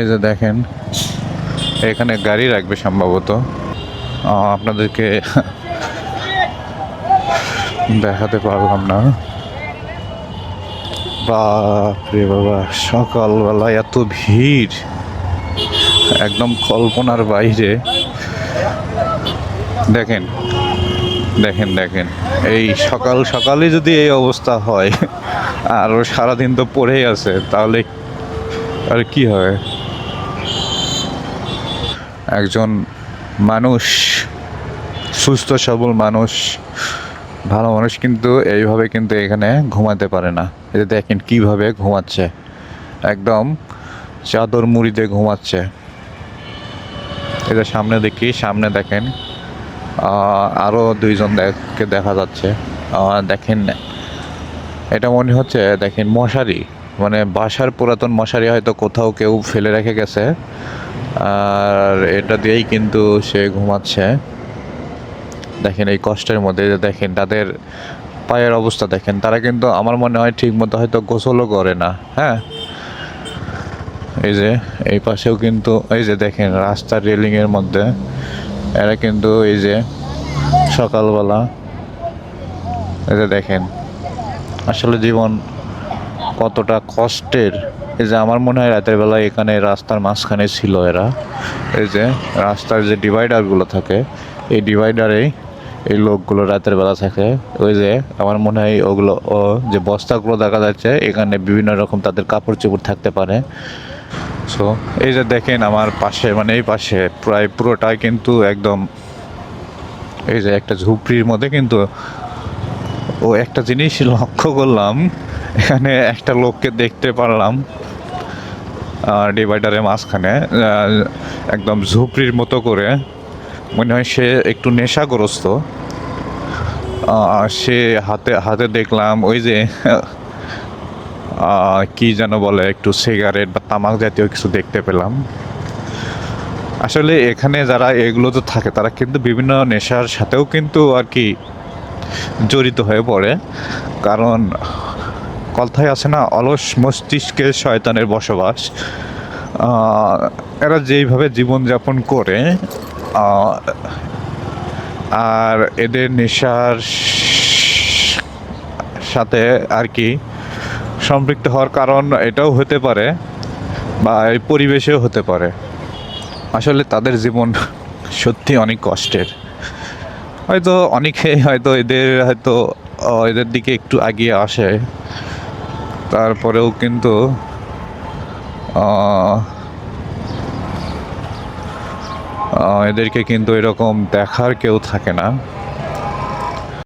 এই যে দেখেন, এখানে গাড়ি রাখবে সম্ভবত। আপনাদেরকে দেখাতে পারলাম না। বাপরে বাবা, সকালবেলা এত ভিড়। একদম কল্পনার বাইরে। দেখেন দেখেন দেখেন, এই সকাল সকালে যদি এই অবস্থা হয়, আর সারাদিন তো পড়েই আছে, তাহলে আর কি হয়? একজন মানুষ সুস্থ সবল মানুষ ভালো মানুষ কিন্তু এইভাবে কিন্তু এখানে ঘুমাতে পারে না। যে দেখেন কীভাবে ঘুমাচ্ছে। একদম চাদর মুড়িতে ঘুমাচ্ছে। এটা সামনে দেখি সামনে দেখেন আহ, আরও দুইজন দেখকে দেখা যাচ্ছে। দেখেন এটা মনে হচ্ছে দেখেন মশারি। মানে বাসার পুরাতন মশারি হয়তো কোথাও কেউ ফেলে রেখে গেছে। আর এটা দিয়েই কিন্তু সে ঘুমাচ্ছে। দেখেন এই কষ্টের মধ্যে দেখেন তাদের পায়ের অবস্থা দেখেন, তারা কিন্তু আমার মনে হয় ঠিক মতো হয়তো গোসলও করে না হ্যাঁ? এই যে, এই পাশেও কিন্তু, এই যে দেখেন রাস্তার রেলিংয়ের মধ্যে, এরা কিন্তু এই যে সকালবেলা, এই যে দেখেন, আসলে জীবন কতটা কষ্টের। এই যে আমার মনে হয় রাতের বেলা এখানে রাস্তার মাঝখানে ছিল এরা। এই যে রাস্তার যে ডিভাইডারগুলো থাকে, এই ডিভাইডারেই এই লোকগুলো রাতের বেলা থাকে। ওই যে আমার মনে হয় ওগুলো, ও যে বস্তাগুলো দেখা যাচ্ছে, এখানে বিভিন্ন রকম তাদের কাপড় চোপড় থাকতে পারে। সো এই যে দেখেন আমার পাশে মানে এই পাশে প্রায় পুরোটাই কিন্তু একদম, এই যে একটা ঝুপড়ির মধ্যে কিন্তু ও একটা জিনিস লক্ষ্য করলাম। এখানে একটা লোককে দেখতে পারলাম ডিভাইডারের মাঝখানে একদম ঝুপড়ির মতো করে। মনে হয় সে একটু নেশাগ্রস্ত। সে হাতে হাতে দেখলাম ওই যে কি যেন বলে, একটু সিগারেট বা তামাক জাতীয় কিছু দেখতে পেলাম। আসলে এখানে যারা এগুলো তো থাকে, তারা কিন্তু বিভিন্ন নেশার সাথেও কিন্তু আর কি জড়িত হয়ে পড়ে। কারণ কথায় আছে না, অলস মস্তিষ্কে শয়তানের বসবাস। এরা যেইভাবে জীবনযাপন করে আর এদের নেশার সাথে আর কি সম্পৃক্ত হওয়ার কারণ এটাও হতে পারে বা এই পরিবেশেও হতে পারে। আসলে তাদের জীবন সত্যি অনেক কষ্টের। হয়তো অনেকে হয়তো এদের হয়তো এদের দিকে একটু এগিয়ে আসে। তারপরেও কিন্তু এদেরকে কিন্তু এরকম দেখার কেউ থাকে না।